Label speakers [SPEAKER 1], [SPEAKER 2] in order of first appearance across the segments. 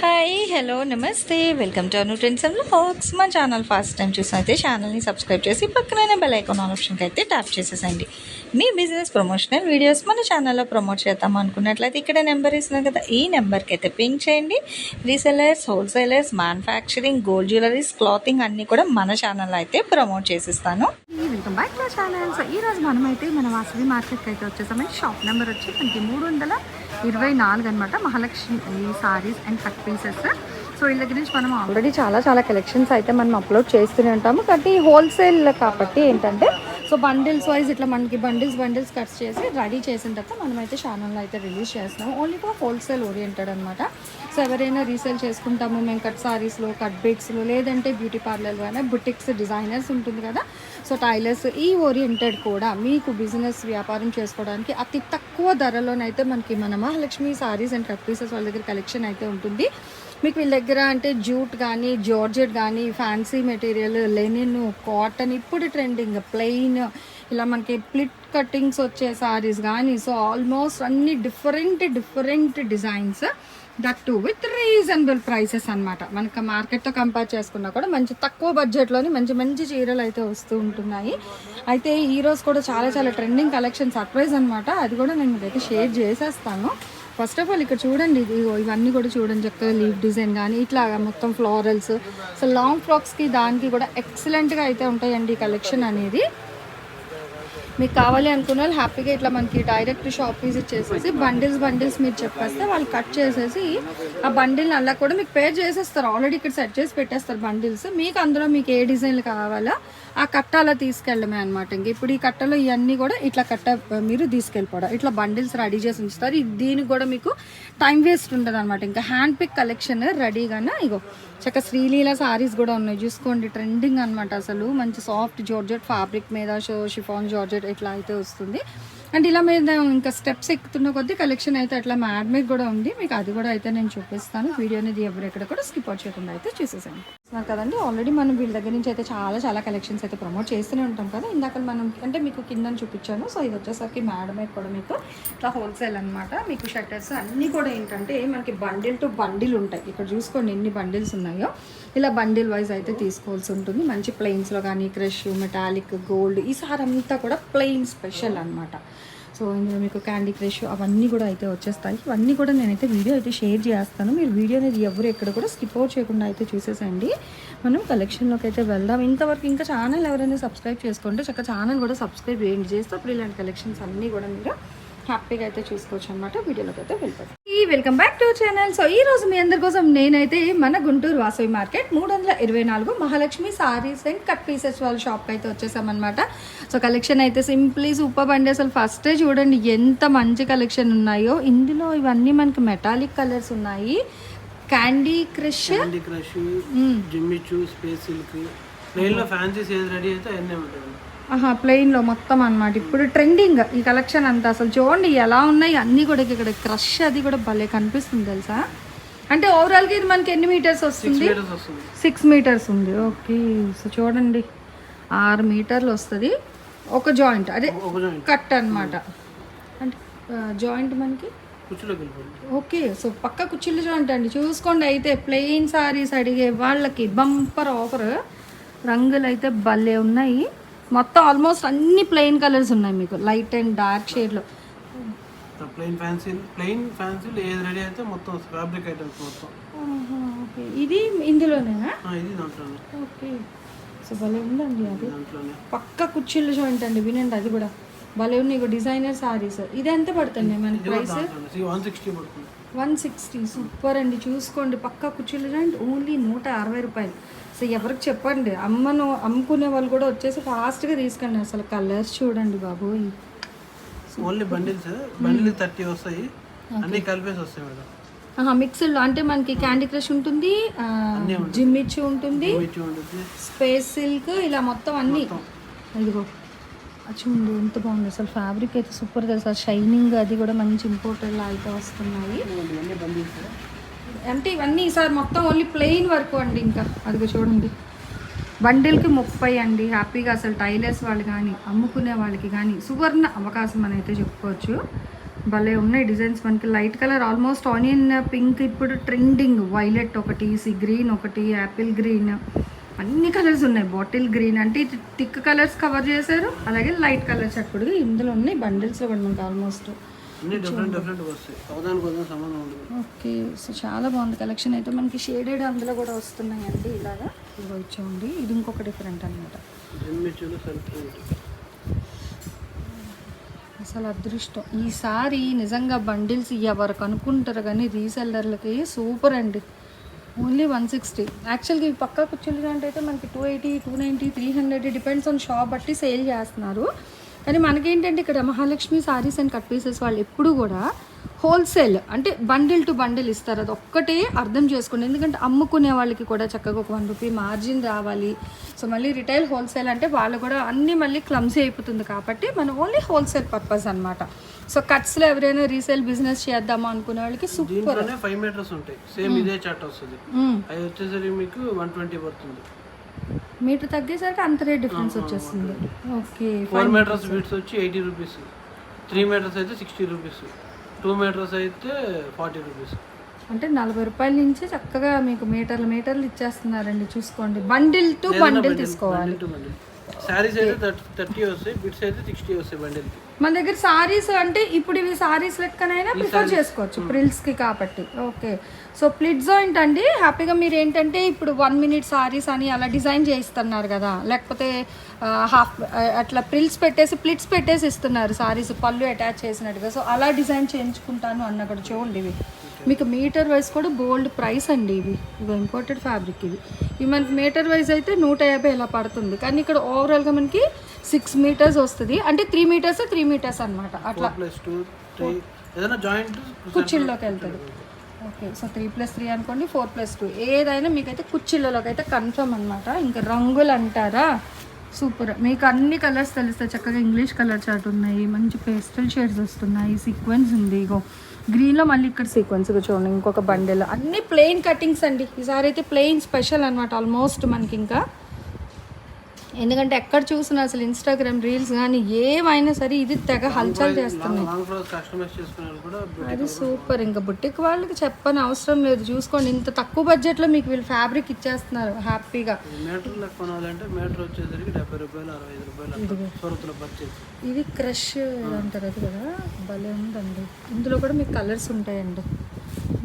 [SPEAKER 1] Hi hello నమస్తే welcome to Anu trends and facts మా channel first time చూసినైతే ఛానల్ని సబ్స్క్రైబ్ చేసి పక్కనే బెల్ ఐకాన్ ఆప్షన్కి అయితే ట్యాప్ చేసేసండి మీ బిజినెస్ ప్రమోషనల్ వీడియోస్ మన ఛానల్లో ప్రమోట్ చేద్దాం అనుకున్నట్లయితే ఇక్కడ నెంబర్ ఇస్తున్నాం కదా ఈ నెంబర్కి అయితే పింక్ చేయండి. Resellers wholesalers manufacturing gold jewelleries clothing అన్నీ కూడా మన ఛానల్లో అయితే ప్రమోట్ చేసిస్తాను.
[SPEAKER 2] వెల్కమ్ బ్యాక్ మా ఛానల్ సో ఈ రోజు మనమైతే మన వాసవి మార్కెట్కి అయితే వచ్చేసామని షాప్ నెంబర్ వచ్చి మనకి మూడు వందల ఇరవై నాలుగు అనమాట Mahalakshmi sarees and cut pieces so వీళ్ళ గురించి మనం ఆల్రెడీ చాలా చాలా కలెక్షన్స్ అయితే మనం అప్లోడ్ చేస్తూనే ఉంటాము. కాబట్టి హోల్సేల్ కాబట్టి ఏంటంటే సో బండిల్స్ వైజ్ ఇట్లా మనకి బండిల్స్ బండిల్స్ కట్స్ చేసి రెడీ చేసిన తర్వాత మనమైతే ఛానల్లో అయితే రిలీజ్ చేస్తున్నాం. ఓన్లీ ఫర్ హోల్సేల్ ఓరియంటెడ్ అనమాట సో ఎవరైనా రీసేల్ చేసుకుంటాము మేము కట్ సారీస్లో కట్ బిట్స్లో లేదంటే బ్యూటీ పార్లర్లో అయినా బుటిక్స్ డిజైనర్స్ ఉంటుంది కదా. సో టైలర్స్ ఈ ఓరియంటెడ్ కూడా మీకు బిజినెస్ వ్యాపారం చేసుకోవడానికి అతి తక్కువ ధరలోనైతే మనకి మన Mahalakshmi sarees and cut pieces వాళ్ళ దగ్గర కలెక్షన్ అయితే ఉంటుంది. మీకు వీళ్ళ దగ్గర అంటే జూట్ కానీ జార్జెట్ కానీ ఫ్యాన్సీ మెటీరియల్ లెనిన్ కాటన్ ఇప్పుడు ట్రెండింగ్. ప్లెయిన్ ఇలా మనకి ప్లిట్ కటింగ్స్ వచ్చే సారీస్ కానీ సో ఆల్మోస్ట్ అన్ని different different designs that to with reasonable prices అనమాట మనకి మార్కెట్తో కంపేర్ చేసుకున్నా కూడా మంచి తక్కువ బడ్జెట్లోని మంచి మంచి చీరలు అయితే వస్తూ ఉంటున్నాయి. అయితే ఈరోజు కూడా చాలా చాలా ట్రెండింగ్ కలెక్షన్ సర్ప్రైజ్ అనమాట అది కూడా నేను మీకైతే షేర్ చేసేస్తాను. ఫస్ట్ ఆఫ్ ఆల్ ఇక్కడ చూడండి ఇది ఇవన్నీ కూడా చూడండి చక్కగా లీఫ్ డిజైన్ కానీ ఇట్లా మొత్తం ఫ్లోరల్స్ సో లాంగ్ ఫ్రాక్స్కి దానికి కూడా ఎక్సలెంట్గా అయితే ఉంటాయండి ఈ కలెక్షన్ అనేది. మీకు కావాలి అనుకున్న వాళ్ళు హ్యాపీగా ఇట్లా మనకి డైరెక్ట్ షాప్ విజిట్ చేసేసి బండిల్స్ బండిల్స్ మీరు చెప్పేస్తే వాళ్ళు కట్ చేసేసి ఆ బండిల్ని అలా కూడా మీకు పే చేసేస్తారు. ఆల్రెడీ ఇక్కడ సెట్ చేసి పెట్టేస్తారు బండిల్స్. మీకు అందులో మీకు ఏ డిజైన్లు కావాలో ఆ కట్ట అలా తీసుకెళ్ళడమే అనమాట ఇంక ఇప్పుడు ఈ కట్టలో ఇవన్నీ కూడా ఇట్లా కట్ట మీరు తీసుకెళ్ళిపోవడం. ఇట్లా బండిల్స్ రెడీ చేసి ఉంచుతారు. ఇది దీనికి కూడా మీకు టైం వేస్ట్ ఉంటుంది అనమాట ఇంకా హ్యాండ్ పిక్ కలెక్షన్ రెడీగానే? ఇగో చక్క శ్రీలీల సారీస్ కూడా ఉన్నాయి. చూసుకోండి ట్రెండింగ్ అనమాట అసలు. మంచి సాఫ్ట్ జార్జెట్ ఫ్యాబ్రిక్ మీద షో షిఫాన్ జార్జెట్ ఇట్లా అయితే వస్తుంది. అండ్ ఇలా మీద ఇంకా స్టెప్స్ ఎక్కుతున్న కొద్దీ కలెక్షన్ అయితే అట్లా మ్యాడ్ మీద కూడా ఉంది. మీకు అది కూడా అయితే నేను చూపిస్తాను. వీడియో అనేది ఎవరు కూడా స్కిప్ అవుట్ చేయకుండా అయితే చూసేసాను చూస్తున్నారు కదండి ఆల్రెడీ మనం వీళ్ళ దగ్గర నుంచి అయితే చాలా చాలా కలెక్షన్స్ అయితే ప్రమోట్ చేస్తూనే ఉంటాం కదా. ఇందాక మనం అంటే మీకు కింద చూపించాను. సో ఇది వచ్చేసరికి మ్యాడ్ మీద కూడా మీకు ఇట్లా హోల్సేల్ అనమాట మీకు షట్టర్స్ అన్నీ కూడా ఏంటంటే మనకి బండిల్ టు బండిల్ ఉంటాయి. ఇక్కడ చూసుకోండి ఎన్ని బండిల్స్ ఉన్నాయో. ఇలా బండిల్ వైజ్ అయితే తీసుకోవాల్సి ఉంటుంది. మంచి ప్లెయిన్స్లో కానీ క్రష్ మెటాలిక్ గోల్డ్ ఈ సారంతా అంతా కూడా ప్లెయిన్ స్పెషల్ అనమాట సో ఇందులో మీకు క్యాండీ క్రష్ అవన్నీ కూడా అయితే వచ్చేస్తాయి. ఇవన్నీ కూడా నేనైతే వీడియో అయితే షేర్ చేస్తాను. మీరు వీడియో అనేది ఎవరు ఎక్కడ కూడా స్కిప్ అవుట్ చేయకుండా అయితే చూసేసండి మనం కలెక్షన్లోకి అయితే వెళ్దాం. ఇంతవరకు ఇంకా ఛానల్ ఎవరైనా సబ్స్క్రైబ్ చేసుకుంటే చక్క ఛానల్ కూడా సబ్స్క్రైబ్ చేయండి. చేస్తే అప్పుడు ఇలాంటి కలెక్షన్స్ అన్నీ కూడా మీరు హ్యాపీగా అయితే చూసుకోవచ్చు అనమాట వీడియోలోకి అయితే వెళ్ళిపోతాం ఈ welcome back to channel. So ఈ రోజు మీ అందరి కోసం నేనైతే మన గుంటూరు వాసవి మార్కెట్ మూడు వందల ఇరవై నాలుగు Mahalakshmi sarees and cut pieces వాళ్ళ షాప్ అయితే వచ్చేసామన్నమాట. సో కలెక్షన్ అయితే సింప్లీ సూపర్ అండి అసలు ఫస్టే చూడండి ఎంత మంచి కలెక్షన్ ఉన్నాయో. ఇందులో ఇవన్నీ మనకి మెటాలిక్ కలర్స్ ఉన్నాయి. Candy crush
[SPEAKER 3] candy crush Jimmy Choo space సిల్క్లో ఏది రెడీ అయితే అన్నీ ఉంటాయి.
[SPEAKER 2] ఆహా ప్లెయిన్లో మొత్తం అన్నమాట. ఇప్పుడు ట్రెండింగ్ ఈ కలెక్షన్ అంతా అసలు చూడండి ఎలా ఉన్నాయి. అన్నీ కూడా ఇక్కడ క్రష్ అది కూడా భలే కనిపిస్తుంది తెలుసా? అంటే ఓవరాల్గా ఇది మనకి ఎన్ని మీటర్స్ వస్తుంది? సిక్స్ మీటర్స్ ఉంది. ఓకే సో చూడండి. ఆరు మీటర్లు వస్తుంది. ఒక జాయింట్ అదే కట్ అన్నమాట. అంటే జాయింట్ మనకి? ఓకే సో పక్క కుర్చీలు జాయింట్ అండి. చూసుకోండి అయితే ప్లెయిన్ సారీస్ అడిగే వాళ్ళకి బంపర్ ఆఫర్ రంగులు అయితే భలే ఉన్నాయి. మొత్తం ఆల్మోస్ట్ అన్ని ప్లెయిన్ కలర్స్ ఉన్నాయి మీకు. లైట్ అండ్ డార్క్ షేడ్లో
[SPEAKER 3] ప్లెయిన్ ఫ్యాన్సీ ప్లెయిన్ ఫ్యాన్సీలు ఏది రెడీ అయితే మొత్తం ఫ్యాబ్రిక్ ఐటమ్స్ మొత్తం.
[SPEAKER 2] ఓకే. ఇది ఇందులోనేనా?
[SPEAKER 3] ఆ, ఇది దాంట్లోనే.
[SPEAKER 2] ఓకే. సో భలే ఉందండి అది. పక్క కుర్చీలు జాయింట్ అండి వినండి అది కూడా. భలే ఉన్నాయి డిజైనర్ సారీస్. ఇది ఎంత పడుతుంది? మనకి ప్రైస్
[SPEAKER 3] వన్ సిక్స్టీ పడుతుంది.
[SPEAKER 2] One sixty. సూపర్ అండి. చూసుకోండి. పక్క కుర్చీలు జాయింట్ ఓన్లీ నూట అరవై రూపాయలు. సో ఎవరికి చెప్పండి. అమ్మను అమ్ముకునే వాళ్ళు కూడా వచ్చేసి ఫాస్ట్గా తీసుకండి అసలు కలర్స్ చూడండి బాబు
[SPEAKER 3] ఓన్లీ బండిల్స్ బండిల్ థర్టీ వస్తాయి. అన్ని కలిపేసి వస్తాయి మేడం.
[SPEAKER 2] అంటే మనకి క్యాండీ క్రష్ ఉంటుంది జిమ్మిచ్చు ఉంటుంది. స్పేస్ సిల్క్ ఇలా మొత్తం అన్ని. ఇదిగో. చూడండి ఎంత బాగుంది. అసలు ఫ్యాబ్రిక్ అయితే సూపర్ తెలుసు షైనింగ్ అది కూడా మంచి ఇంపోర్టెడ్ అయితే వస్తున్నాయి. అంటే ఇవన్నీ ఈసారి మొత్తం ఓన్లీ ప్లెయిన్ వర్క్ అండి ఇంకా. అదిగో చూడండి. బండిల్కి ముప్పై అండి. హ్యాపీగా అసలు టైలర్స్ వాళ్ళు కానీ అమ్ముకునే వాళ్ళకి కానీ సువర్ణ అవకాశం అని అయితే చెప్పుకోవచ్చు. భలే ఉన్నాయి డిజైన్స్ మనకి. Light colour almost onion pink ఇప్పుడు ట్రెండింగ్ వైలెట్ ఒకటి సి గ్రీన్ ఒకటి యాపిల్ గ్రీన్ అన్ని కలర్స్ ఉన్నాయి. బాటిల్ గ్రీన్ అంటే ఇది థిక్ కలర్స్ కవర్ చేశారు. అలాగే లైట్ కలర్స్ అప్పుడు ఇందులో ఉన్నాయి. బండిల్స్లో కూడా మనకి ఆల్మోస్ట్ ఓకే సో చాలా బాగుంది కలెక్షన్ అయితే. మనకి షేడెడ్ అందులో కూడా వస్తున్నాయండి ఇలాగా. ఇదిగో ఇచ్చేయండి. ఇది ఇంకొక డిఫరెంట్ అనమాట అసలు అదృష్టం. ఈసారి నిజంగా బండిల్స్ ఎవరికి అనుకుంటారు కానీ రీసెల్లర్లకి సూపర్ అండి. Only one sixty. యాక్చువల్గా ఇవి పక్క కుర్చీలు అంటే అయితే మనకి two eighty two ninety three hundred depends on shop బట్టి సేల్ చేస్తున్నారు. కానీ మనకేంటంటే ఇక్కడ Mahalakshmi sarees and cut pieces వాళ్ళు ఎప్పుడు కూడా హోల్సేల్ అంటే బండిల్ టు బండిల్ ఇస్తారు. అది ఒక్కటే అర్థం చేసుకోండి. ఎందుకంటే అమ్ముకునే వాళ్ళకి కూడా చక్కగా ఒక వన్ రూపీ మార్జిన్ రావాలి. సో మళ్ళీ రిటైల్ హోల్సేల్ అంటే వాళ్ళు కూడా అన్నీ మళ్ళీ క్లమ్సీ అయిపోతుంది కాబట్టి మనం ఓన్లీ హోల్సేల్ పర్పస్ అనమాట సో కట్స్లో ఎవరైనా రీసేల్ బిజినెస్ చేద్దామా అనుకునే వాళ్ళకి సూపర్.
[SPEAKER 3] ఫైవ్ మీటర్స్ ఉంటాయి. సేమ్ ఇదే చాట్ వస్తుంది. అవి వచ్చేసరికి మీకు వన్ ట్వంటీ పడుతుంది.
[SPEAKER 2] మీటర్ తగ్గేసరికి అంత రేట్ డిఫరెన్స్ వచ్చేస్తుంది. ఓకే
[SPEAKER 3] ఫోర్ మీటర్స్ బీట్స్ వచ్చి ఎయిటీ రూపీస్ త్రీ మీటర్స్ అయితే సిక్స్టీ రూపీస్ టూ మీటర్స్ అయితే ఫార్టీ రూపీస్.
[SPEAKER 2] అంటే నలభై రూపాయల నుంచి చక్కగా మీకు మీటర్లు మీటర్లు ఇచ్చేస్తున్నారండి చూసుకోండి. బండిల్ టు బండిల్ తీసుకోవాలి.
[SPEAKER 3] శారీస్ అయితే థర్టీ వస్తాయి బిట్స్ అయితే సిక్స్టీ వస్తాయి బండిల్కి.
[SPEAKER 2] మన దగ్గర సారీస్ అంటే ఇప్పుడు ఇవి సారీస్ లెక్కనైనా ప్రిఫర్ చేసుకోవచ్చు ప్రిల్స్కి కాబట్టి. ఓకే. సో ప్లిట్ జాయింట్ అండి. హ్యాపీగా మీరు ఏంటంటే ఇప్పుడు వన్ మినిట్ సారీస్ అని అలా డిజైన్ చేయిస్తున్నారు కదా. లేకపోతే హాఫ్ అట్లా ప్రిల్స్ పెట్టేసి ప్లిట్స్ పెట్టేసి ఇస్తున్నారు సారీస్ పళ్ళు అటాచ్ చేసినట్టుగా. సో అలా డిజైన్ చేయించుకుంటాను అన్న కూడా చూడండి ఇవి. మీకు మీటర్ వైజ్ కూడా గోల్డ్ ప్రైస్ అండి ఇవి. ఇవి ఇంపోర్టెడ్ ఫ్యాబ్రిక్ ఇవి. ఇవి మనకి మీటర్ వైజ్ అయితే నూట యాభై ఇలా పడుతుంది. కానీ ఇక్కడ ఓవరాల్గా మనకి సిక్స్ మీటర్స్ వస్తుంది. అంటే త్రీ మీటర్స్ త్రీ మీటర్స్ అనమాట అట్లా కుర్చీల్లోకి వెళ్తుంది. Okay so three plus three అనుకోండి ఫోర్ ప్లస్ టూ ఏదైనా మీకైతే కుర్చీలలోకి అయితే కన్ఫర్మ్ అనమాట ఇంకా రంగులు అంటారా? సూపర్. మీకు అన్ని కలర్స్ తెలుస్తాయి. చక్కగా ఇంగ్లీష్ కలర్ చాట్ ఉన్నాయి. మంచి పేస్టల్ షేడ్స్ వస్తున్నాయి. సీక్వెన్స్ ఉంది. ఇగో గ్రీన్లో మళ్ళీ ఇక్కడ సీక్వెన్స్ చూడండి. ఇంకొక బండెల్. అన్ని ప్లెయిన్ కటింగ్స్ అండి. ఈసారి అయితే ప్లెయిన్ స్పెషల్ అనమాట ఆల్మోస్ట్ మనకి ఇంకా ఎందుకంటే ఎక్కడ చూసినా అసలు ఇన్స్టాగ్రామ్ రీల్స్ కానీ ఏమైనా సరే ఇది తెగ హల్చల్ చేస్తున్నాయి. అది సూపర్ ఇంకా బుట్టిక్ వాళ్ళకి చెప్పని అవసరం లేదు. చూసుకోండి ఇంత తక్కువ బడ్జెట్లో మీకు వీళ్ళు ఫ్యాబ్రిక్ ఇచ్చేస్తున్నారు హ్యాపీగా. ఇది క్రష్ అంటారు అది కదా? భలే ఉందండి. ఇందులో కూడా మీకు కలర్స్ ఉంటాయండి.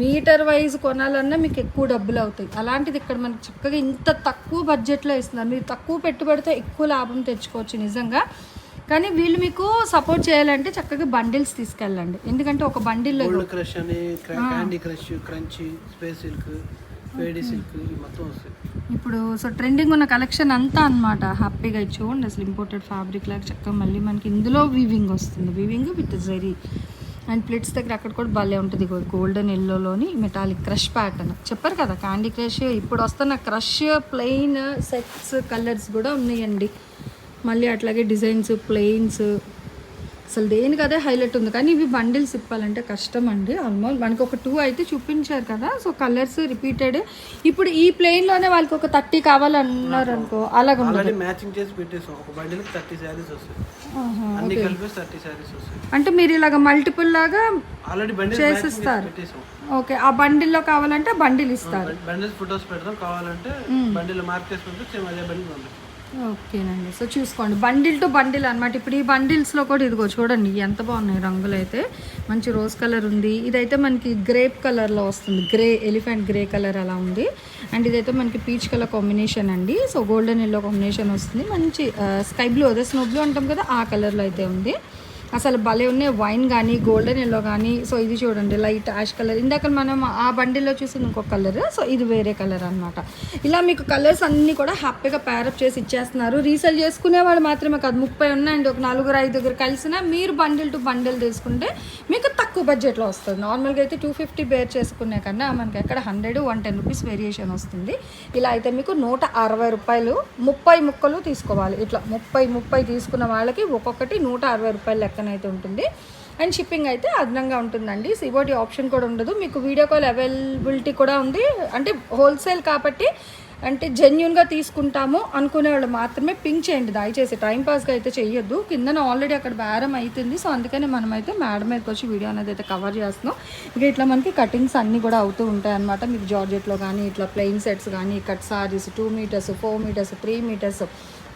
[SPEAKER 2] మీటర్ వైజ్ కొనాలన్నా మీకు ఎక్కువ డబ్బులు అవుతాయి. అలాంటిది ఇక్కడ మనకి చక్కగా ఇంత తక్కువ బడ్జెట్లో ఇస్తున్నారు. మీరు తక్కువ పెట్టుబడితో ఎక్కువ లాభం తెచ్చుకోవచ్చు నిజంగా. కానీ వీళ్ళు మీకు సపోర్ట్ చేయాలంటే చక్కగా బండిల్స్ తీసుకెళ్ళండి. ఎందుకంటే ఒక బండిల్లో
[SPEAKER 3] గోల్డ్ క్రష్ అని candy crush crunchy space silk
[SPEAKER 2] ఇప్పుడు సో ట్రెండింగ్ ఉన్న కలెక్షన్ అంతా అన్నమాట. హ్యాపీగా చూడండి అసలు ఇంపోర్టెడ్ ఫ్యాబ్రిక్ లాగా చక్కగా మళ్ళీ మనకి ఇందులో వీవింగ్ వస్తుంది. Weaving with zari and pleats దగ్గర అక్కడ కూడా భలే ఉంటుంది గోల్డెన్ ఎల్లోలోని మెటాలిక్ క్రష్ ప్యాటర్న్. చెప్పారు కదా క్యాండీ క్రష్ ఇప్పుడు వస్తున్న క్రష్ ప్లెయిన్ సెట్స్ కలర్స్ కూడా ఉన్నాయండి. మళ్ళీ అట్లాగే డిజైన్స్ ప్లెయిన్స్ అసలు దేనికి అదే హైలైట్ ఉంది. కానీ ఇవి బండిల్స్ ఇప్పాలంటే కష్టం అండి. ఆల్మోస్ట్ మనకు ఒక టూ అయితే చూపించారు కదా. So colours repeated. ఇప్పుడు ఈ ప్లెయిన్లోనే వాళ్ళకి ఒక థర్టీ కావాలన్నారు అనుకో అలాగ ఉండదు
[SPEAKER 3] ఆల్రెడీ మ్యాచింగ్ చేసి పెట్టేసాం. ఒక బండిల్కి థర్టీ శారీస్ వస్తాయి.
[SPEAKER 2] ఆహా.
[SPEAKER 3] అన్ని కలిపి థర్టీ శారీస్ వస్తాయి.
[SPEAKER 2] అంటే మీరు ఇలాగ మల్టిపుల్ లాగా
[SPEAKER 3] ఆల్రెడీ బండిల్
[SPEAKER 2] చేసిస్తారు. ఓకే ఆ బండిల్లో కావాలంటే బండిల్ ఇస్తారు.
[SPEAKER 3] బండిల్స్ ఫొటోస్ పెడతాం కావాలంటే బండిల్ మార్క్ సేమ్ అదే బండిల్
[SPEAKER 2] ఓకేనండి. సో చూసుకోండి. బండిల్ టు బండిల్ అనమాట ఇప్పుడు ఈ బండిల్స్లో కూడా ఇదిగో చూడండి ఎంత బాగున్నాయి రంగులు అయితే మంచి రోజ్ కలర్ ఉంది. ఇదైతే మనకి గ్రేప్ కలర్లో వస్తుంది. గ్రే ఎలిఫెంట్ గ్రే కలర్ అలా ఉంది. అండ్ ఇదైతే మనకి పీచ్ కలర్ కాంబినేషన్ అండి. సో గోల్డెన్ ఎల్లో కాంబినేషన్ వస్తుంది. మంచి స్కై బ్లూ అదే స్నో బ్లూ అంటాం కదా ఆ కలర్లో అయితే ఉంది. అసలు భలే ఉన్నాయి. వైన్ కానీ గోల్డెన్ ఎల్లో కానీ సో ఇది చూడండి లైట్ యాష్ కలర్ ఇందాక మనం ఆ బండిల్లో చూసింది ఇంకొక కలర్ సో ఇది వేరే కలర్ అనమాట ఇలా మీకు కలర్స్ అన్నీ కూడా హ్యాపీగా ప్యారప్ చేసి ఇచ్చేస్తున్నారు. రీసేల్ చేసుకునే వాళ్ళు మాత్రమే కాదు ముప్పై ఉన్నాయండి ఒక నలుగురు ఐదుగురు కలిసినా మీరు బండిల్ టు బండిల్ తీసుకుంటే మీకు తక్కువ బడ్జెట్లో వస్తుంది. నార్మల్గా అయితే టూ ఫిఫ్టీ బేర్ చేసుకునే కన్నా మనకి ఎక్కడ hundred one ten rupees variation వస్తుంది. ఇలా అయితే మీకు నూట అరవై రూపాయలు ముప్పై ముక్కలు తీసుకోవాలి. ఇట్లా ముప్పై ముప్పై తీసుకున్న వాళ్ళకి ఒక్కొక్కటి నూట అరవై రూపాయలు లెక్క పక్కన అయితే ఉంటుంది. అండ్ షిప్పింగ్ అయితే అదనంగా ఉంటుందండి. సిబోటి ఆప్షన్ కూడా ఉండదు. మీకు వీడియో కాల్ అవైలబిలిటీ కూడా ఉంది. అంటే హోల్సేల్ కాబట్టి అంటే జెన్యున్గా తీసుకుంటాము అనుకునే వాళ్ళు మాత్రమే పింక్ చేయండి. దయచేసి టైంపాస్గా అయితే చేయొద్దు కిందన ఆల్రెడీ అక్కడ బేరం అవుతుంది సో అందుకనే మనమైతే మేడం మీదకి వచ్చి వీడియో అనేది అయితే కవర్ చేస్తున్నాం. ఇక ఇట్లా మనకి కటింగ్స్ అన్నీ కూడా అవుతూ ఉంటాయి అనమాట మీకు జార్జెట్లో కానీ ఇట్లా ప్లెయిన్ సెట్స్ కానీ cut sarees two metres four metres three metres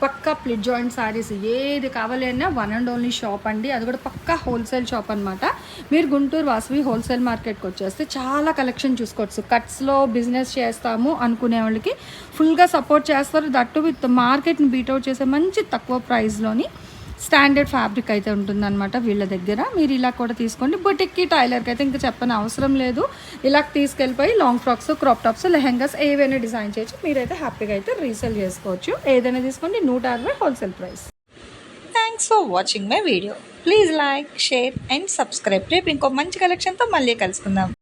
[SPEAKER 2] పక్కా ప్లిట్ జాయింట్ సారీస్ ఏది కావాలి అన్నా వన్ అండ్ ఓన్లీ షాప్ అండి. అది కూడా పక్కా హోల్సేల్ షాప్ అనమాట మీరు గుంటూరు వాసవి హోల్సేల్ మార్కెట్కి వచ్చేస్తే చాలా కలెక్షన్ చూసుకోవచ్చు. కట్స్లో బిజినెస్ చేస్తాము అనుకునే వాళ్ళకి ఫుల్గా సపోర్ట్ చేస్తారు. దట్టు విత్ మార్కెట్ని బీట్అవుట్ చేసే మంచి తక్కువ ప్రైస్లోని స్టాండర్డ్ ఫ్యాబ్రిక్ అయితే ఉంటుందన్నమాట వీళ్ళ దగ్గర. మీరు ఇలా కూడా తీసుకోండి. బొటిక్కి టైలర్కి అయితే ఇంకా చెప్పని అవసరం లేదు. ఇలా తీసుకెళ్ళిపోయి long frocks crop tops lehengas ఏవైనా డిజైన్ చేయొచ్చు. మీరైతే హ్యాపీగా అయితే రీసేల్ చేసుకోవచ్చు. ఏదైనా తీసుకోండి. నూట అరవై wholesale price
[SPEAKER 1] thanks for watching my video please like share and subscribe రేపు ఇంకో మంచి కలెక్షన్తో మళ్ళీ కలుసుకుందాం.